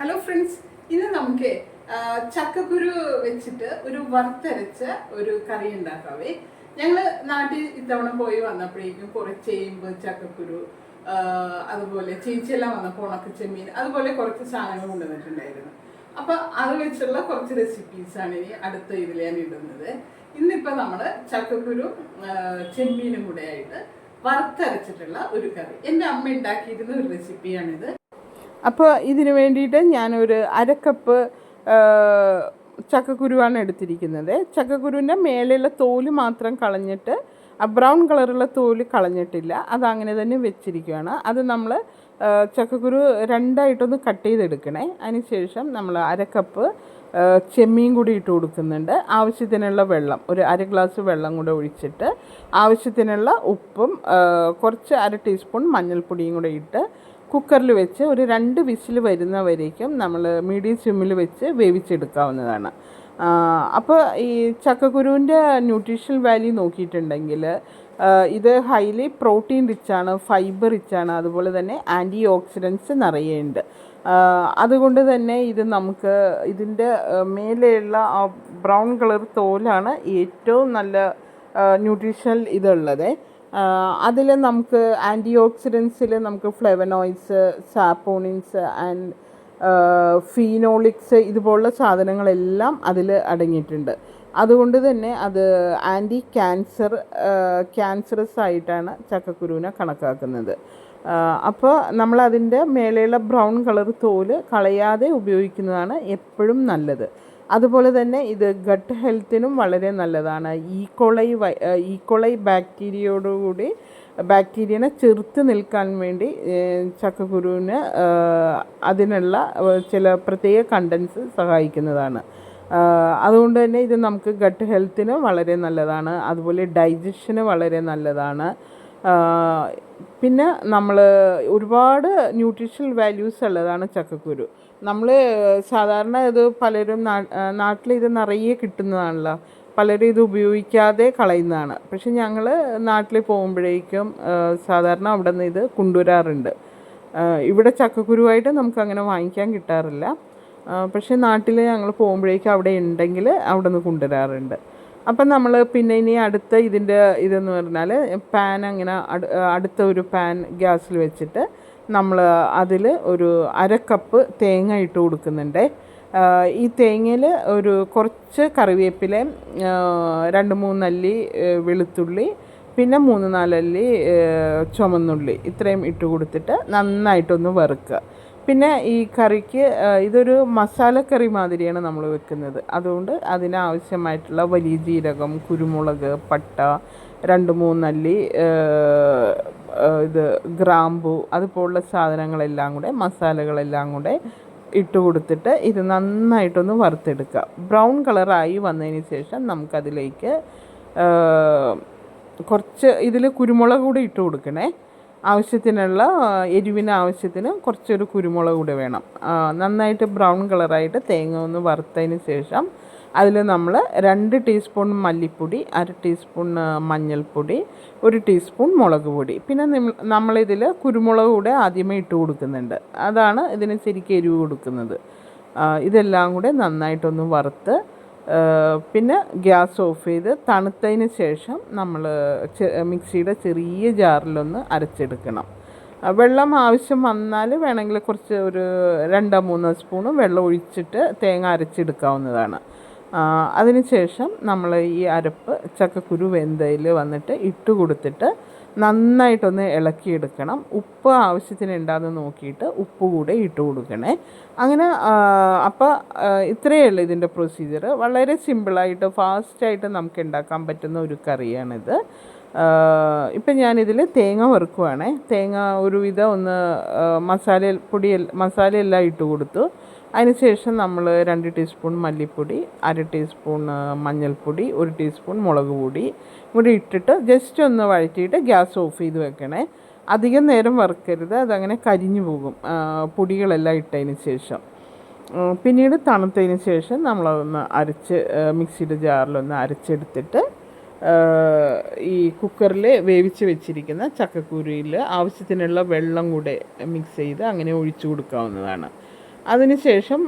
Hello friends ഇന്ന് നമുക്ക് ചക്കക്കുരു വെച്ചിട്ട് ഒരു വറുത്തരച്ച ഒരു കറി ഉണ്ടാക്കാവേ. ഞങ്ങൾ നാട്ടിൽ ഇത്തവണ പോയി വന്നപ്പോഴേക്കും കുറെ ചേമ്പ് ചക്കക്കുരു അതുപോലെ ചീച്ചെല്ലാം വന്നപ്പോൾ ഉണക്ക ചെമ്മീൻ അതുപോലെ കുറച്ച് സാധനങ്ങൾ കൊണ്ടുവന്നിട്ടുണ്ടായിരുന്നു. അപ്പൊ അത് വെച്ചുള്ള കുറച്ച് റെസിപ്പീസാണ് ഇനി അടുത്ത ഇതിൽ ഞാൻ ഇടുന്നത്. ഇന്നിപ്പോ നമ്മൾ ചക്കക്കുരു ചെമ്മീനും കൂടെ ആയിട്ട് വറുത്തരച്ചിട്ടുള്ള ഒരു കറി. എന്റെ അമ്മ ഉണ്ടാക്കിയിരുന്ന ഒരു റെസിപ്പിയാണിത് അപ്പോൾ ഇതിന് വേണ്ടിയിട്ട് ഞാനൊരു അരക്കപ്പ് ചക്കക്കുരുവാണ് എടുത്തിരിക്കുന്നത്. ചക്കക്കുരുവിന്റെ മേലെയുള്ള തോൽ മാത്രം കളഞ്ഞിട്ട് ബ്രൗൺ കളറുള്ള തോൽ കളഞ്ഞിട്ടില്ല. അത് അങ്ങനെ തന്നെ വെച്ചിരിക്കുകയാണ് അത് നമ്മൾ ചക്കക്കുരു രണ്ടായിട്ടൊന്ന് കട്ട് ചെയ്തെടുക്കണേ. അതിനുശേഷം നമ്മൾ അരക്കപ്പ് കപ്പ് ചെമ്മീൻ കൂടി ഇട്ട് കൊടുക്കുന്നുണ്ട്. ആവശ്യത്തിനുള്ള വെള്ളം ഒരു അര ഗ്ലാസ് വെള്ളം കൂടെ ഒഴിച്ചിട്ട് ആവശ്യത്തിനുള്ള ഉപ്പും കുറച്ച് അര ടീസ്പൂൺ മഞ്ഞൾപ്പൊടിയും കൂടെ ഇട്ട് കുക്കറിൽ വെച്ച് ഒരു രണ്ട് വിസിൽ വരുന്നവരേക്കും നമ്മൾ മീഡിയം സിമ്മിൽ വെച്ച് വേവിച്ചെടുക്കാവുന്നതാണ്. അപ്പോൾ ഈ ചക്കക്കുരുവിന്റെ ന്യൂട്രീഷണൽ വാല്യൂ നോക്കിയിട്ടുണ്ടെങ്കിൽ ഇത് ഹൈലി പ്രോട്ടീൻ റിച്ചാണ് ഫൈബർ റിച്ചാണ് അതുപോലെ തന്നെ ആന്റി ഓക്സിഡൻസ് നിറയുന്നുണ്ട് അതുകൊണ്ട് തന്നെ ഇത് നമുക്ക് ഇതിന്റെ മേലെയുള്ള ആ ബ്രൗൺ കളർ തോലാണ് ഏറ്റവും നല്ല ന്യൂട്രീഷണൽ ഇതുള്ളത്. അതിൽ നമുക്ക് ആന്റി ഓക്സിഡൻസിൽ നമുക്ക് ഫ്ലെവനോയിഡ്സ് സാപ്പോണിൻസ് ആൻഡ് ഫീനോളിക്സ് ഇതുപോലുള്ള സാധനങ്ങളെല്ലാം അതിൽ അടങ്ങിയിട്ടുണ്ട്. അതുകൊണ്ട് തന്നെ അത് ആന്റി ക്യാൻസർ ക്യാൻസറസ് ആയിട്ടാണ് ചക്കക്കുരുവിനെ കണക്കാക്കുന്നത്. അപ്പോൾ നമ്മളതിന്റെ മേലെയുള്ള ബ്രൗൺ കളർ തോൽ കളയാതെ ഉപയോഗിക്കുന്നതാണ് എപ്പോഴും നല്ലത്. അതുപോലെ തന്നെ ഇത് ഗട്ട് ഹെൽത്തിനും വളരെ നല്ലതാണ്. ഈക്കോളൈ ഈക്കോളൈ ബാക്ടീരിയയോടുകൂടി ബാക്ടീരിയനെ ചെറുത്ത് നിൽക്കാൻ വേണ്ടി ചക്കക്കുരുവിന് അതിനുള്ള ചില പ്രത്യേക കണ്ടൻസ് സഹായിക്കുന്നതാണ്. അതുകൊണ്ട് തന്നെ ഇത് നമുക്ക് ഗട്ട് ഹെൽത്തിന് വളരെ നല്ലതാണ്. അതുപോലെ ഡൈജഷന് വളരെ നല്ലതാണ്. പിന്നെ നമ്മൾ ഒരുപാട് ന്യൂട്രീഷണൽ വാല്യൂസ് ഉള്ളതാണ് ചക്കക്കുരു. നമ്മൾ സാധാരണ ഇത് പലരും നാട്ടിൽ ഇത് നിറയെ കിട്ടുന്നതാണല്ലോ. പലരും ഇത് ഉപയോഗിക്കാതെ കളയുന്നതാണ്. പക്ഷെ ഞങ്ങൾ നാട്ടിൽ പോകുമ്പോഴേക്കും സാധാരണ അവിടെ നിന്ന് ഇത് കൊണ്ടുവരാറുണ്ട്. ഇവിടെ ചക്കക്കുരുവായിട്ട് നമുക്ക് അങ്ങനെ വാങ്ങിക്കാൻ കിട്ടാറില്ല. പക്ഷേ നാട്ടിൽ ഞങ്ങൾ പോകുമ്പോഴേക്കും അവിടെ ഉണ്ടെങ്കിൽ അവിടെ നിന്ന് കൊണ്ടുവരാറുണ്ട്. അപ്പം നമ്മൾ പിന്നെ ഇനി അടുത്ത ഇതിന്റെ ഇതെന്ന് പറഞ്ഞാൽ പാൻ അങ്ങനെ അടുത്ത ഒരു പാൻ ഗ്യാസിൽ വെച്ചിട്ട് നമ്മൾ അതിൽ ഒരു അര കപ്പ് തേങ്ങ ഇട്ട് കൊടുക്കുന്നുണ്ട്. ഈ തേങ്ങയിൽ ഒരു കുറച്ച് കറിവേപ്പില രണ്ട് മൂന്നല്ലി വെളുത്തുള്ളി പിന്നെ മൂന്ന് നാലല്ലി ചുമന്നുള്ളി ഇത്രയും ഇട്ട് കൊടുത്തിട്ട് നന്നായിട്ടൊന്ന് വറുക്കുക. പിന്നെ ഈ കറിക്ക് ഇതൊരു മസാലക്കറി മാതിരിയാണ് നമ്മൾ വെക്കുന്നത്. അതുകൊണ്ട് അതിനാവശ്യമായിട്ടുള്ള വലിയ ജീരകം കുരുമുളക് പട്ട രണ്ട് മൂന്നല്ലി ഇത് ഗ്രാമ്പു അതുപോലുള്ള സാധനങ്ങളെല്ലാം കൂടെ മസാലകളെല്ലാം കൂടെ ഇട്ട് കൊടുത്തിട്ട് ഇത് നന്നായിട്ടൊന്ന് വറുത്തെടുക്കുക ബ്രൗൺ കളറായി വന്നതിന് ശേഷം നമുക്കതിലേക്ക് കുറച്ച് ഇതിൽ കുരുമുളക് കൂടി ഇട്ട് കൊടുക്കണേ. ആവശ്യത്തിനുള്ള എരിവിന് ആവശ്യത്തിന് കുറച്ചൊരു കുരുമുളക് കൂടി വേണം. നന്നായിട്ട് ബ്രൗൺ കളറായിട്ട് തേങ്ങ ഒന്ന് വറുത്തതിന് ശേഷം അതിൽ നമ്മൾ രണ്ട് ടീസ്പൂൺ മല്ലിപ്പൊടി അര ടീസ്പൂൺ മഞ്ഞൾപ്പൊടി ഒരു ടീസ്പൂൺ മുളക് പൊടി. പിന്നെ നമ്മളിതിൽ കുരുമുളക് കൂടെ ആദ്യമേ ഇട്ട് കൊടുക്കുന്നുണ്ട്. അതാണ് ഇതിന് ശരിക്കും എരിവ് കൊടുക്കുന്നത്. ഇതെല്ലാം കൂടെ നന്നായിട്ടൊന്ന് വറുത്ത് പിന്നെ ഗ്യാസ് ഓഫ് ചെയ്ത് തണുത്തതിന് ശേഷം നമ്മൾ മിക്സിയുടെ ചെറിയ ജാറിലൊന്ന് അരച്ചെടുക്കണം. വെള്ളം ആവശ്യം വന്നാൽ വേണമെങ്കിൽ കുറച്ച് ഒരു രണ്ടോ മൂന്നോ സ്പൂണ് വെള്ളം ഒഴിച്ചിട്ട് തേങ്ങ അരച്ചെടുക്കാവുന്നതാണ്. അതിനുശേഷം നമ്മൾ ഈ അരപ്പ് ചക്കക്കുരു വെന്തയിൽ വന്നിട്ട് ഇട്ട് കൊടുത്തിട്ട് നന്നായിട്ടൊന്ന് ഇളക്കിയെടുക്കണം. ഉപ്പ് ആവശ്യത്തിന് ഉണ്ടാകുന്ന നോക്കിയിട്ട് ഉപ്പ് കൂടെ ഇട്ട് കൊടുക്കണേ. അങ്ങനെ അപ്പോൾ ഇത്രയേ ഉള്ളൂ ഇതിന്റെ പ്രൊസീജിയർ വളരെ സിമ്പിളായിട്ട് ഫാസ്റ്റായിട്ട് നമുക്ക് ഉണ്ടാക്കാൻ പറ്റുന്ന ഒരു കറിയാണിത്. ഇപ്പം ഞാനിതിൽ തേങ്ങ വറുക്കുവാണേ. തേങ്ങ ഒരുവിധം ഒന്ന് മസാല പൊടി മസാലയെല്ലാം ഇട്ട് കൊടുത്തു. അതിനുശേഷം നമ്മൾ രണ്ട് ടീസ്പൂൺ മല്ലിപ്പൊടി അര ടീസ്പൂൺ മഞ്ഞൾപ്പൊടി ഒരു ടീസ്പൂൺ മുളക് പൊടി കൂടി ഇട്ടിട്ട് ജസ്റ്റ് ഒന്ന് വഴറ്റിയിട്ട് ഗ്യാസ് ഓഫ് ചെയ്ത് വെക്കണേ. അധികം നേരം വറുക്കരുത് അതങ്ങനെ കരിഞ്ഞു പോകും പൊടികളെല്ലാം ഇട്ടതിന് ശേഷം. പിന്നീട് തണുത്തതിന് ശേഷം നമ്മളതൊന്ന് അരച്ച് മിക്സിയുടെ ജാറിലൊന്ന് അരച്ചെടുത്തിട്ട് ഈ കുക്കറിൽ വേവിച്ച് വെച്ചിരിക്കുന്ന ചക്കക്കുരുയിൽ ആവശ്യത്തിനുള്ള വെള്ളം കൂടെ മിക്സ് ചെയ്ത് അങ്ങനെ ഒഴിച്ചു കൊടുക്കാവുന്നതാണ്. അതിനുശേഷം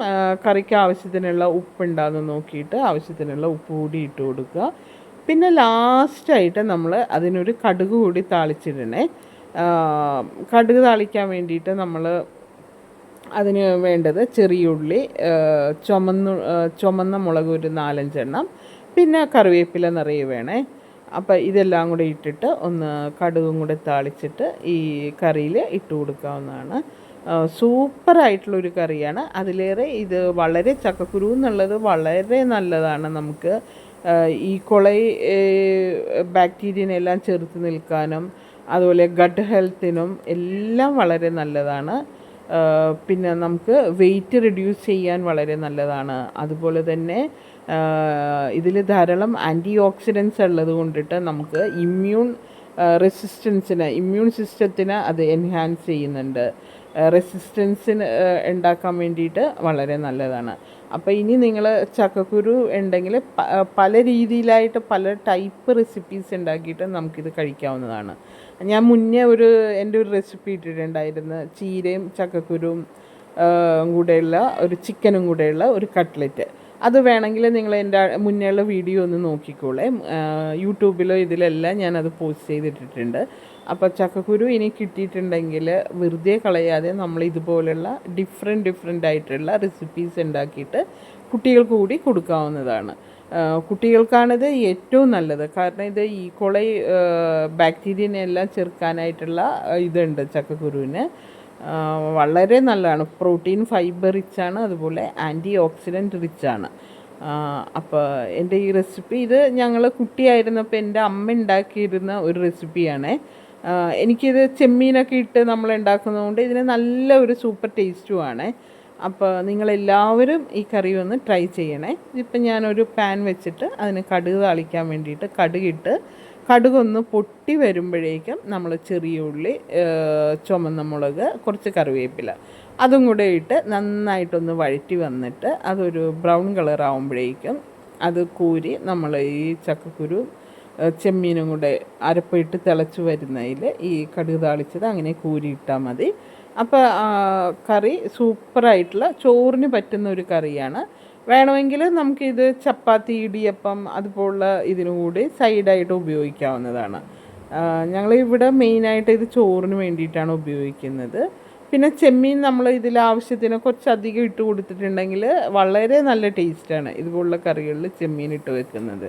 കറിക്ക് ആവശ്യത്തിനുള്ള ഉപ്പുണ്ടാകുന്ന നോക്കിയിട്ട് ആവശ്യത്തിനുള്ള ഉപ്പ് കൂടി ഇട്ട് കൊടുക്കുക. പിന്നെ ലാസ്റ്റായിട്ട് നമ്മൾ അതിനൊരു കടുക് കൂടി താളിച്ചിടണേ. കടുക് താളിക്കാൻ വേണ്ടിയിട്ട് നമ്മൾ അതിന് വേണ്ടത് ചെറിയ ഉള്ളി ആ, ചുമന്ന ചുമന്ന മുളക് ഒരു നാലഞ്ചെണ്ണം പിന്നെ കറിവേപ്പില നിറയെ വേണേ. അപ്പോൾ ഇതെല്ലാം കൂടെ ഇട്ടിട്ട് ഒന്ന് കടുകും കൂടെ താളിച്ചിട്ട് ഈ കറിയിൽ ഇട്ട് കൊടുക്കാവുന്നതാണ്. സൂപ്പറായിട്ടുള്ളൊരു കറിയാണ്. അതിലേറെ ഇത് വളരെ ചക്കക്കുരു എന്നുള്ളത് വളരെ നല്ലതാണ് നമുക്ക്. ഈ കൊളൈ ബാക്ടീരിയനെല്ലാം ചെറുത്ത് നിൽക്കാനും അതുപോലെ ഗട്ട് ഹെൽത്തിനും എല്ലാം വളരെ നല്ലതാണ്. പിന്നെ നമുക്ക് വെയിറ്റ് റിഡ്യൂസ് ചെയ്യാൻ വളരെ നല്ലതാണ്. അതുപോലെ തന്നെ ഇതിൽ ധാരാളം ആന്റി ഓക്സിഡൻസ് ഉള്ളത് കൊണ്ടിട്ട് നമുക്ക് ഇമ്മ്യൂൺ റെസിസ്റ്റൻസിന് ഇമ്മ്യൂൺ സിസ്റ്റത്തിന് അത് എൻഹാൻസ് ചെയ്യുന്നുണ്ട്. റെസിസ്റ്റൻസിന് ഉണ്ടാക്കാൻ വേണ്ടിയിട്ട് വളരെ നല്ലതാണ്. അപ്പോൾ ഇനി നിങ്ങൾ ചക്കക്കുരു ഉണ്ടെങ്കിൽ പല രീതിയിലായിട്ട് പല ടൈപ്പ് റെസിപ്പീസ് ഉണ്ടാക്കിയിട്ട് നമുക്കിത് കഴിക്കാവുന്നതാണ്. ഞാൻ മുന്നേ ഒരു എന്റെ ഒരു റെസിപ്പി ഇട്ടിട്ടുണ്ടായിരുന്നു. ചീരയും ചക്കക്കുരുവും കൂടെയുള്ള ഒരു ചിക്കനും കൂടെയുള്ള ഒരു കട്ട്ലറ്റ് അത് വേണമെങ്കിൽ നിങ്ങൾ എന്റെ മുന്നേയുള്ള വീഡിയോ ഒന്ന് നോക്കിക്കോളെ. യൂട്യൂബിലോ ഇതിലെല്ലാം ഞാനത് പോസ്റ്റ് ചെയ്തിട്ടിട്ടുണ്ട്. അപ്പോൾ ചക്കക്കുരു ഇനി കിട്ടിയിട്ടുണ്ടെങ്കിൽ വെറുതെ കളയാതെ നമ്മൾ ഇതുപോലുള്ള ഡിഫറെന്റ് ഡിഫറെന്റ് ആയിട്ടുള്ള റെസിപ്പീസ് ഉണ്ടാക്കിയിട്ട് കുട്ടികൾക്ക് കൂടി കൊടുക്കാവുന്നതാണ്. കുട്ടികൾക്കാണിത് ഏറ്റവും നല്ലത്. കാരണം ഇത് ഈ കൊളൈ ബാക്ടീരിയനെല്ലാം ചെറുക്കാനായിട്ടുള്ള ഇതുണ്ട് ചക്കക്കുരുവിന്. വളരെ നല്ലതാണ്. പ്രോട്ടീൻ ഫൈബർ റിച്ചാണ് അതുപോലെ ആന്റി ഓക്സിഡന്റ് റിച്ചാണ് അപ്പോൾ എന്റെ ഈ റെസിപ്പി ഇത് ഞങ്ങൾ കുട്ടിയായിരുന്നപ്പോൾ എന്റെ അമ്മ ഉണ്ടാക്കിയിരുന്ന ഒരു റെസിപ്പിയാണ്. എനിക്കിത് ചെമ്മീനൊക്കെ ഇട്ട് നമ്മൾ ഉണ്ടാക്കുന്നതുകൊണ്ട് ഇതിന് നല്ല ഒരു സൂപ്പർ ടേസ്റ്റുമാണ് അപ്പോൾ നിങ്ങളെല്ലാവരും ഈ കറി ഒന്ന് ട്രൈ ചെയ്യണേ. ഇതിപ്പോൾ ഞാനൊരു പാൻ വെച്ചിട്ട് അതിന് കടുക് താളിക്കാൻ വേണ്ടിയിട്ട് കടുകിട്ട് കടുകൊന്ന് പൊട്ടി വരുമ്പോഴേക്കും നമ്മൾ ചെറിയ ഉള്ളി ചുമന്ന മുളക് കുറച്ച് കറിവേപ്പില. അതും കൂടെ ഇട്ട് നന്നായിട്ടൊന്ന് വഴറ്റി വന്നിട്ട് അതൊരു ബ്രൗൺ കളർ ആകുമ്പോഴേക്കും അത് കൂരി നമ്മൾ ഈ ചക്കക്കുരു ചെമ്മീനും കൂടെ അരപ്പിട്ട് തിളച്ച് വരുന്നതിൽ ഈ കടുക് താളിച്ചത് അങ്ങനെ കൂരിയിട്ടാൽ മതി. അപ്പോൾ കറി സൂപ്പറായിട്ടുള്ള ചോറിന് പറ്റുന്ന ഒരു കറിയാണ്. വേണമെങ്കിൽ നമുക്കിത് ചപ്പാത്തി ഇടിയപ്പം അതുപോലുള്ള ഇതിനു കൂടി സൈഡായിട്ട് ഉപയോഗിക്കാവുന്നതാണ്. ഞങ്ങൾ ഇവിടെ മെയിനായിട്ട് ഇത് ചോറിന് വേണ്ടിയിട്ടാണ് ഉപയോഗിക്കുന്നത്. പിന്നെ ചെമ്മീൻ നമ്മൾ ഇതിൽ ആവശ്യത്തിന് കുറച്ചധികം ഇട്ട് കൊടുത്തിട്ടുണ്ടെങ്കിൽ വളരെ നല്ല ടേസ്റ്റാണ് ഇതുപോലുള്ള കറികളിൽ ചെമ്മീൻ ഇട്ട് വെക്കുന്നത്.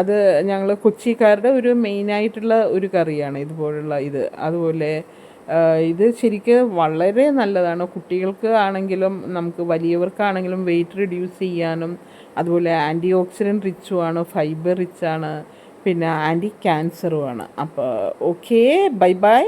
അത് ഞങ്ങൾ കൊച്ചിക്കാരുടെ ഒരു മെയിനായിട്ടുള്ള ഒരു കറിയാണ് ഇതുപോലുള്ള ഇത്. അതുപോലെ ഇത് ശരിക്ക് വളരെ നല്ലതാണ്. കുട്ടികൾക്ക് ആണെങ്കിലും നമുക്ക് വലിയവർക്കാണെങ്കിലും വെയിറ്റ് റിഡ്യൂസ് ചെയ്യാനും അതുപോലെ ആന്റി ഓക്സിഡന്റ് റിച്ചുമാണ് ഫൈബർ റിച്ചാണ് പിന്നെ ആന്റി ക്യാൻസറുമാണ് അപ്പോൾ ഓക്കേ ബൈ ബൈ